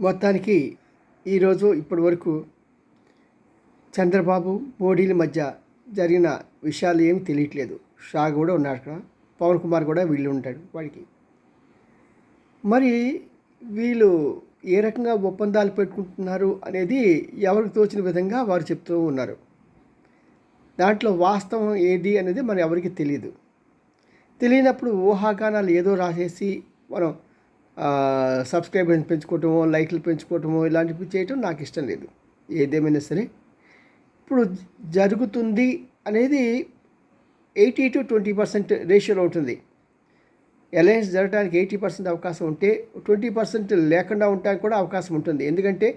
మొత్తానికి ఈరోజు ఇప్పటి వరకు చంద్రబాబు మోడీల మధ్య జరిగిన విషయాలు ఏమి తెలియట్లేదు. షా కూడా ఉన్నాడు అక్కడ. పవన్ కుమార్ కూడా వీళ్ళు ఉంటాడు వాడికి. మరి వీళ్ళు ఏ రకంగా ఒప్పందాలు పెట్టుకుంటున్నారు అనేది ఎవరికి తోచిన విధంగా వారు చెప్తూ ఉన్నారు. దాంట్లో వాస్తవం ఏది అనేది మరి ఎవరికి తెలియదు తెలియనప్పుడు ఊహాగానాలు ఏదో రాసేసి మనం సబ్స్క్రైబర్స్ పెంచుకోవటమో లైక్లు పెంచుకోవటమో ఇలాంటివి చేయటం నాకు ఇష్టం లేదు. ఏదేమైనా సరే ఇప్పుడు జరుగుతుంది అనేది ఎయిటీ టు ట్వంటీ పర్సెంట్ రేషియోలో ఉంటుంది. అలయన్స్ జరగడానికి ఎయిటీ పర్సెంట్ అవకాశం ఉంటే ట్వంటీ పర్సెంట్ లేకుండా ఉండడానికి కూడా అవకాశం ఉంటుంది. ఎందుకంటే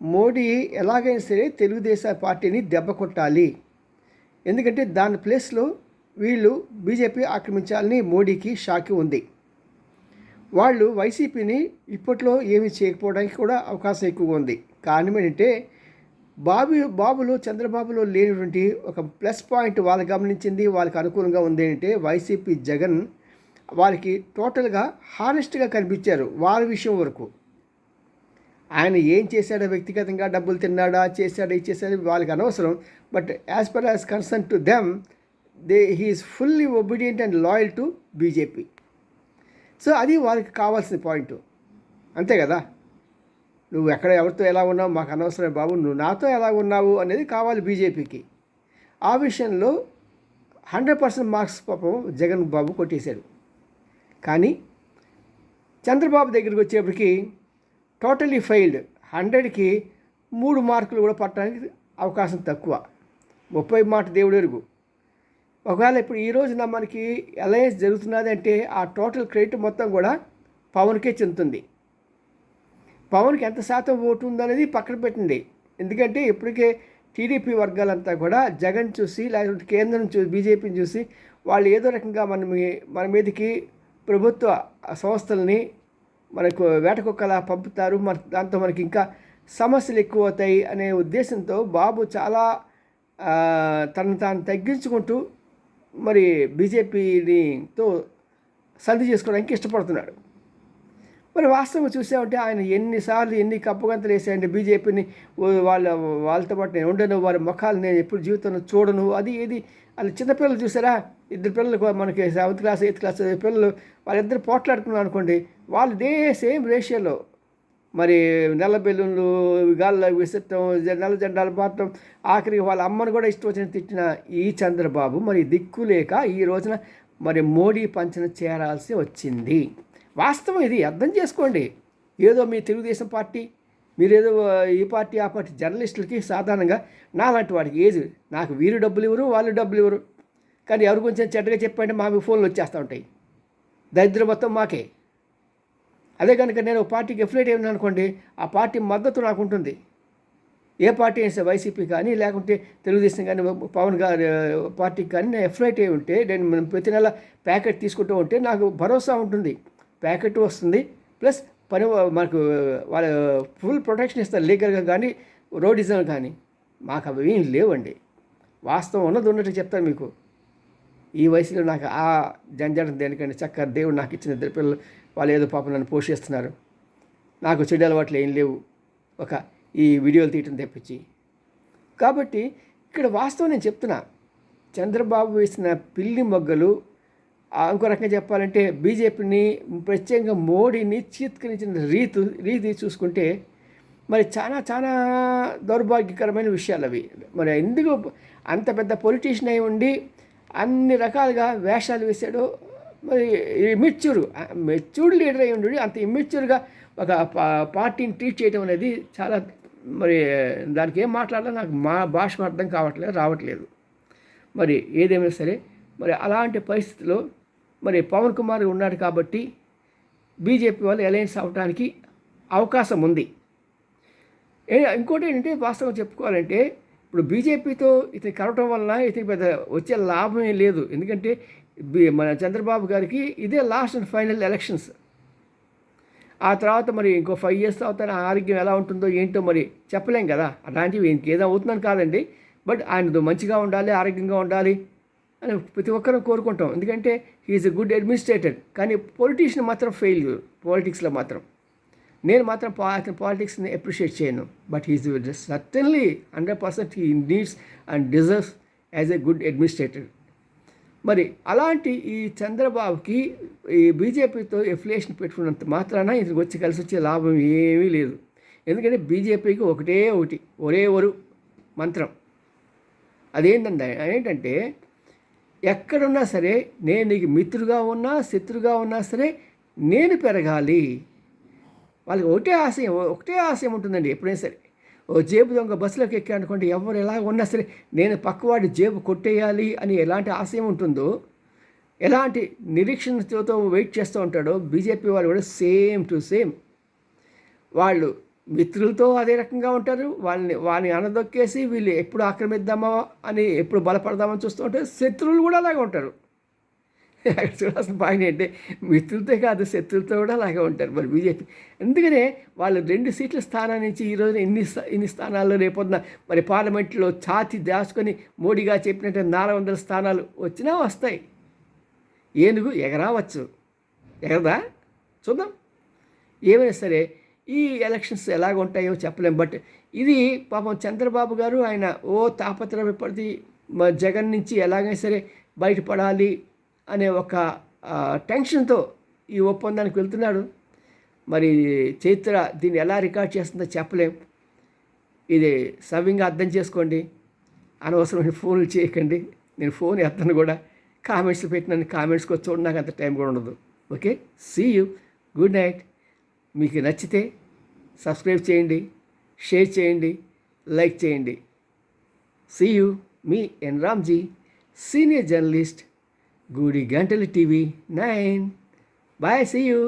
మోడీ ఎలాగైనా సరే తెలుగుదేశం పార్టీని దెబ్బ కొట్టాలి. ఎందుకంటే దాని ప్లేస్లో వీళ్ళు బీజేపీ ఆక్రమించాలని మోడీకి షాకి ఉంది. వాళ్ళు వైసీపీని ఇప్పట్లో ఏమి చేయకపోవడానికి కూడా అవకాశం ఎక్కువగా ఉంది. కారణం ఏంటంటే బాబు బాబులో చంద్రబాబులో లేనటువంటి ఒక ప్లస్ పాయింట్ వాళ్ళు గమనించింది వాళ్ళకి అనుకూలంగా ఉంది ఏంటంటే వైసీపీ జగన్ వాళ్ళకి టోటల్గా హానెస్ట్గా కనిపించారు వాళ్ళ విషయం వరకు. ఆయన ఏం చేశాడో వ్యక్తిగతంగా డబ్బులు తిన్నాడా చేశాడా ఇది చేశాడా వాళ్ళకి అనవసరం. But as per as concern to them they he is fully obedient and loyal to BJP. So అది వాళ్ళకి కావాల్సిన పాయింట్. అంతే కదా? నువ్వు ఎక్కడ ఎవరితో ఎలా ఉన్నావు? మాకు అనవసరం బాబు. నువ్వు నాతో ఎలా ఉన్నావు అనేది కావాలి బీజేపీకి. ఆ విషయంలో హండ్రెడ్ పర్సెంట్ మార్క్స్ పాపం జగన్ బాబు కొట్టేశాడు కానీ చంద్రబాబు దగ్గరికి వచ్చేప్పటికి టోటలీ ఫెయిల్డ్. హండ్రెడ్కి మూడు మార్కులు కూడా పట్టడానికి అవకాశం తక్కువ. ముప్పై మాట దేవుడు ఎరుగు ఒకవేళ ఇప్పుడు ఈ రోజున మనకి అలయన్స్ జరుగుతున్నది అంటే ఆ టోటల్ క్రెడిట్ మొత్తం కూడా పవన్కే చెందుతుంది. పవన్కి ఎంత శాతం ఓటు ఉందనేది పక్కన పెట్టండి. ఎందుకంటే ఇప్పటికే టీడీపీ వర్గాలంతా కూడా జగన్ చూసి లేకపోతే కేంద్రం చూసి బీజేపీని చూసి వాళ్ళు ఏదో రకంగా మన మన మీదకి ప్రభుత్వ సంస్థల్ని మనకు వేటకుక్కలా పంపుతారు. మన దాంతో మనకి ఇంకా సమస్యలు ఎక్కువ అవుతాయి అనే ఉద్దేశంతో బాబు చాలా తనను తాను తగ్గించుకుంటూ మరి బీజేపీనితో సంధి చేసుకోవడానికి ఇష్టపడుతున్నాడు. మరి వాస్తవం చూసామంటే ఆయన ఎన్నిసార్లు ఎన్ని కప్పగంతలు వేసాయంటే బీజేపీని వాళ్ళ వాళ్ళతో పాటు నేను ఉండను వారి ముఖాలు నేను ఎప్పుడు జీవితంలో చూడను అది ఏది? వాళ్ళు చిన్నపిల్లలు చూసారా? ఇద్దరు పిల్లలు మనకి సెవెంత్ క్లాస్ ఎయిత్ క్లాస్ పిల్లలు వాళ్ళిద్దరు పోట్లాడుతున్నారు అనుకోండి వాళ్ళు ఇదే సేమ్ రేషియోలో మరి నల్ల బెలూన్లు గాల్లో విసరటం నెల నల్ల జెండాలు పాడటం ఆఖరికి వాళ్ళ అమ్మను కూడా ఇష్టం వచ్చిన తిట్టిన ఈ చంద్రబాబు మరి దిక్కు లేక ఈ రోజున మరి మోడీ పంచన చేరాల్సి వచ్చింది. వాస్తవం ఇది అర్థం చేసుకోండి. ఏదో మీ తెలుగుదేశం పార్టీ మీరేదో ఈ పార్టీ ఆ పార్టీ జర్నలిస్టులకి సాధారణంగా నాలాంటి వాడికి ఏజ్ నాకు వీరు డబ్బులు ఇవ్వరు వాళ్ళు డబ్బులు ఇవ్వరు. కానీ ఎవరి గురించి చెడ్డగా చెప్పండి మాకు ఫోన్లు వచ్చేస్తూ ఉంటాయి. దరిద్రం మొత్తం మాకే. అదే కనుక నేను ఒక పార్టీకి ఎఫిలేట్ అయినా అనుకోండి ఆ పార్టీ మద్దతు నాకు ఉంటుంది. ఏ పార్టీ అయినా వైసీపీ కానీ లేకుంటే తెలుగుదేశం కానీ పవన్ గారి పార్టీకి కానీ నేను ఎఫ్లైట్ అయి ఉంటే నేను మనం ప్రతి నెల ప్యాకెట్ తీసుకుంటూ ఉంటే నాకు భరోసా ఉంటుంది. ప్యాకెట్ వస్తుంది. ప్లస్ పని మనకు వాళ్ళ ఫుల్ ప్రొటెక్షన్ ఇస్తారు. లీగల్గా కానీ రోడిజం కానీ. మాకు అవి ఏం లేవండి. వాస్తవం ఉన్నది ఉన్నట్టు చెప్తాను మీకు. ఈ వయసులో నాకు ఆ జంజాటం దేనికంటే చక్కగా దేవుడు నాకు ఇచ్చిన ఇద్దరు పిల్లలు వాళ్ళు ఏదో పాపం నన్ను పోషిస్తున్నారు. నాకు చెడు అలవాట్లు ఏం లేవు. ఒక ఈ వీడియోలు తీయటం తెప్పించి. కాబట్టి ఇక్కడ వాస్తవం నేను చెప్తున్నా. చంద్రబాబు వేసిన పిల్లి మొగ్గలు ఆ, ఇంకో రకంగా చెప్పాలంటే బీజేపీని ప్రత్యేకంగా మోడీని చీత్కరించిన రీతి రీతి చూసుకుంటే మరి చాలా చాలా దౌర్భాగ్యకరమైన విషయాలు అవి. మరి ఎందుకు అంత పెద్ద పొలిటీషియన్ అయి ఉండి అన్ని రకాలుగా వేషాలు వేశాడు. మరి మెచ్యూర్ మెచ్యూర్డ్ లీడర్ అయి ఉండి అంత ఇమ్మెచ్యూర్గా ఒక పా- పార్టీని ట్రీట్ చేయడం అనేది చాలా మరి దానికి ఏం మాట్లాడాలో నాకు మా భాష అర్థం కావట్లేదు రావట్లేదు. మరి ఏదేమైనా సరే మరి అలాంటి పరిస్థితిలో మరి పవన్ కుమార్ ఉన్నాడు కాబట్టి బీజేపీ వాళ్ళు అలయన్స్ అవడానికి అవకాశం ఉంది. ఏ ఇంకోటి ఏంటంటే వాస్తవం చెప్పుకోవాలంటే ఇప్పుడు బీజేపీతో ఇతను కలవటం వల్ల ఇతనికి పెద్ద వచ్చే లాభం ఏం లేదు. ఎందుకంటే మన చంద్రబాబు గారికి ఇదే లాస్ట్ అండ్ ఫైనల్ ఎలక్షన్స్ ఆ తర్వాత మరి ఇంకో ఫైవ్ ఇయర్స్ తర్వాత ఆరోగ్యం ఎలా ఉంటుందో ఏంటో మరి చెప్పలేం కదా. అలాంటివి ఇంకేదో అవుతుందని కాదండి. బట్ ఆయన మంచిగా ఉండాలి ఆరోగ్యంగా ఉండాలి అని ప్రతి ఒక్కరూ కోరుకుంటాం. ఎందుకంటే he is a good administrator కానీ పొలిటీషియన్ మాత్రం ఫెయిల్ పాలిటిక్స్లో మాత్రం. నేను మాత్రం అతని పాలిటిక్స్ని అప్రిషియేట్ చేయను. But he's certainly hundred percent he needs and deserves as a good administrator మరి అలాంటి ఈ చంద్రబాబుకి ఈ బీజేపీతో ఎఫిలేషన్ పెట్టుకున్నంత మాత్రాన ఇతనికి వచ్చి కలిసి వచ్చే లాభం ఏమీ లేదు. ఎందుకంటే బీజేపీకి ఒకటే ఒకటి ఒరే ఒరు మంత్రం. అదేంటంటే ఏంటంటే ఎక్కడున్నా సరే నేను నీకు మిత్రుగా ఉన్నా శత్రుగా ఉన్నా సరే నేను పెరగాలి. వాళ్ళకి ఒకటే ఆశయం ఒకటే ఆశయం ఉంటుందండి ఎప్పుడైనా సరే. ఓ జేబు దొంగ బస్సులోకి ఎక్కా అనుకోండి ఎవరు ఎలా ఉన్నా సరే నేను పక్కవాడి జేబు కొట్టేయాలి అని ఎలాంటి ఆశయం ఉంటుందో ఎలాంటి నిరీక్షణతో వెయిట్ చేస్తూ ఉంటాడో బీజేపీ వాళ్ళు కూడా సేమ్ టు సేమ్. వాళ్ళు మిత్రులతో అదే రకంగా ఉంటారు వాళ్ళని వాళ్ళని అనదొక్కేసి వీళ్ళు ఎప్పుడు ఆక్రమిద్దామా అని ఎప్పుడు బలపడదామని చూస్తూ ఉంటారు శత్రువులు కూడా అలాగే ఉంటారు. అక్కడ చూడాల్సిన పాయింట్ ఏంటంటే మిత్రులతో కాదు శత్రులతో కూడా అలాగే ఉంటారు. మరి బీజేపీ అందుకనే వాళ్ళు రెండు సీట్ల స్థానం నుంచి ఈరోజు ఇన్ని స్థా- ఇన్ని స్థానాల్లో రేపొద్దున మరి పార్లమెంట్లో ఛాతి దాచుకొని మోడీగా చెప్పినట్టు నాలుగు వందల స్థానాలు వచ్చినా వస్తాయి. ఏనుగు ఎగరావచ్చు. ఎగరదా? చూద్దాం. ఏమైనా సరే ఈ ఎలక్షన్స్ ఎలాగ ఉంటాయో చెప్పలేం. బట్ ఇది పాపం చంద్రబాబు గారు ఆయన ఓ తాపత్రయపడి మా జగన్ నుంచి ఎలాగైనా సరే బయటపడాలి అనే ఒక టెన్షన్తో ఈ ఒప్పందానికి వెళ్తున్నాడు. మరి చైత్ర దీన్ని ఎలా రికార్డ్ చేస్తుందో చెప్పలేం. ఇది సవ్యంగా అర్థం చేసుకోండి. అనవసరమైన ఫోన్లు చేయకండి. నేను ఫోన్ ఎత్తను కూడా. కామెంట్స్ పెట్టిన కామెంట్స్కి వచ్చి చూడ నాకు అంత టైం కూడా ఉండదు. Okay? See you. Good night. మీకు నచ్చితే సబ్స్క్రైబ్ చేయండి. షేర్ చేయండి. లైక్ చేయండి. See you. Me N Ramji senior journalist Gudi Gantalu TV nine. Bye see you